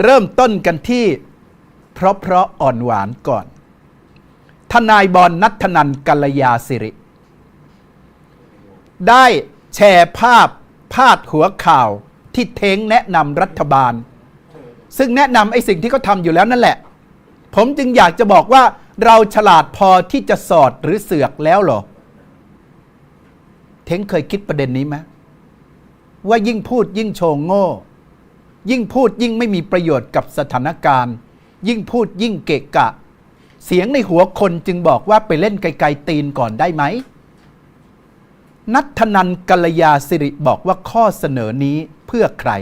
เริ่มต้นกันที่ เพราะเพราะอ่อนหวานก่อน ทนายบอลนัทนันกัลยาสิริ ได้แชร์ภาพพาดหัวข่าวที่เท้งแนะนำรัฐบาล ซึ่งแนะนำไอ้สิ่งที่เขาทำอยู่แล้วนั่นแหละ ผมจึงอยากจะบอกว่าเราฉลาดพอที่จะสอดหรือเสือกแล้วหรอ เท้งเคยคิดประเด็นนี้ไหมว่ายิ่งพูดยิ่งโชงโง่ ยิ่งพูดยิ่งไม่มีประโยชน์กับสถานการณ์ ยิ่งพูดยิ่งเกะกะ เสียงในหัวคนจึงบอกว่าไปเล่นไกลๆตีนก่อนได้ไหมนัทนันกัลยาสิริบอกว่าข้อเสนอนี้เพื่อใคร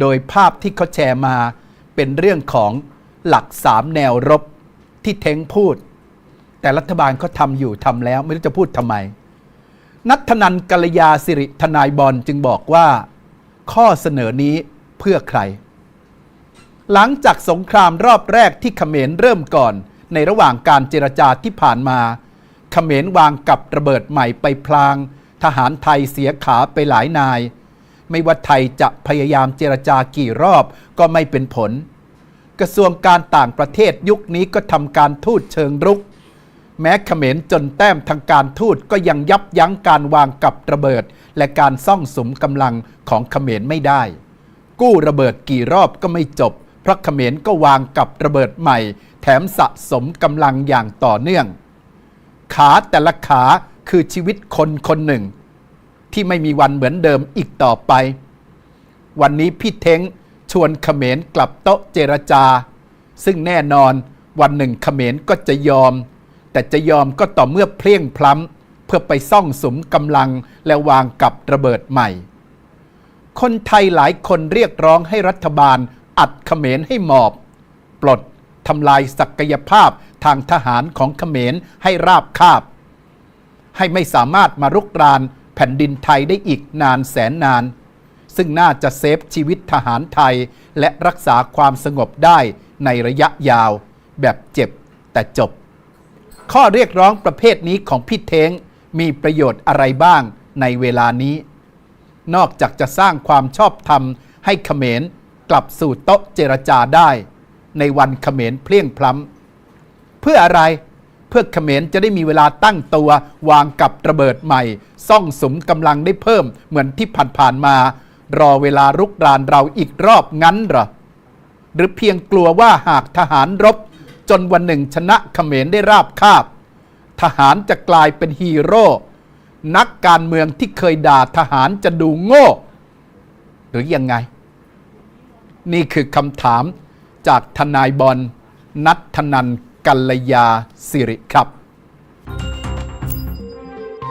โดยภาพที่เขาแชร์มาเป็นเรื่องของหลักสามแนวรบที่เทงพูด แต่รัฐบาลเขาทำอยู่ทำแล้วไม่รู้จะพูดทำไม นัทนันกัลยาสิริทนายบอลจึงบอกว่า ข้อเสนอนี้ เพื่อใคร หลังจากสงครามรอบแรกที่เขมรเริ่มก่อน ในระหว่างการเจรจาที่ผ่านมา เขมรวางกับระเบิดใหม่ไปพลาง ทหารไทยเสียขาไปหลายนาย ไม่ว่าไทยจะพยายามเจรจากี่รอบก็ไม่เป็นผล กระทรวงการต่างประเทศยุคนี้ก็ทำการทูตเชิงรุก แม้เขมรจนแต้มทางการทูตก็ยังยับยั้งการวางกับระเบิด และการซ่องสมกำลังของเขมรไม่ได้ กู้ระเบิดกี่รอบก็ไม่จบ เพราะเขมรก็วางกับระเบิดใหม่ แถมสะสมกำลังอย่างต่อเนื่อง ขาแต่ละขาคือชีวิตคนคนหนึ่ง ที่ไม่มีวันเหมือนเดิมอีกต่อไป วันนี้พี่เท้งชวนเขมรกลับโต๊ะเจรจา ซึ่งแน่นอนวันหนึ่งเขมรก็จะยอม แต่จะยอมก็ต่อเมื่อเพลียงพล้ำเพื่อไปซ่องสมกำลังและวางกับระเบิดใหม่ คนไทยหลายคนเรียกร้องให้รัฐบาล อัดเขมรให้หมอบ ปลดทำลายศักยภาพทางทหารของเขมรให้ราบคาบ ให้ไม่สามารถมารุกรานแผ่นดินไทยได้อีกนานแสนนาน ซึ่งน่าจะเซฟชีวิตทหารไทย และรักษาความสงบได้ในระยะยาว แบบเจ็บแต่จบ ข้อเรียกร้องประเภทนี้ของพี่เทงมีประโยชน์อะไรบ้างในเวลานี้ นอกจากจะสร้างความชอบธรรมให้เขมรกลับสู่โต๊ะเจรจาได้ ในวันเขมรเพลียงพล้ำเพื่ออะไรเพื่อเขมรจะได้มีเวลาตั้งตัววางกับระเบิดใหม่ ซ่องสมกำลังได้เพิ่มเหมือนที่ผ่านๆมา รอเวลารุกรานเราอีกรอบงั้นหรอหรือเพียงกลัวว่าหากทหารรบ จนวันหนึ่งชนะเขมรได้ราบคาบ ทหารจะกลายเป็นฮีโร่ นักการเมืองที่เคยด่าทหารจะดูโง่ หรือยังไง นี่คือคำถามจากทนายบอลนัทธนันกัลยาสิริครับ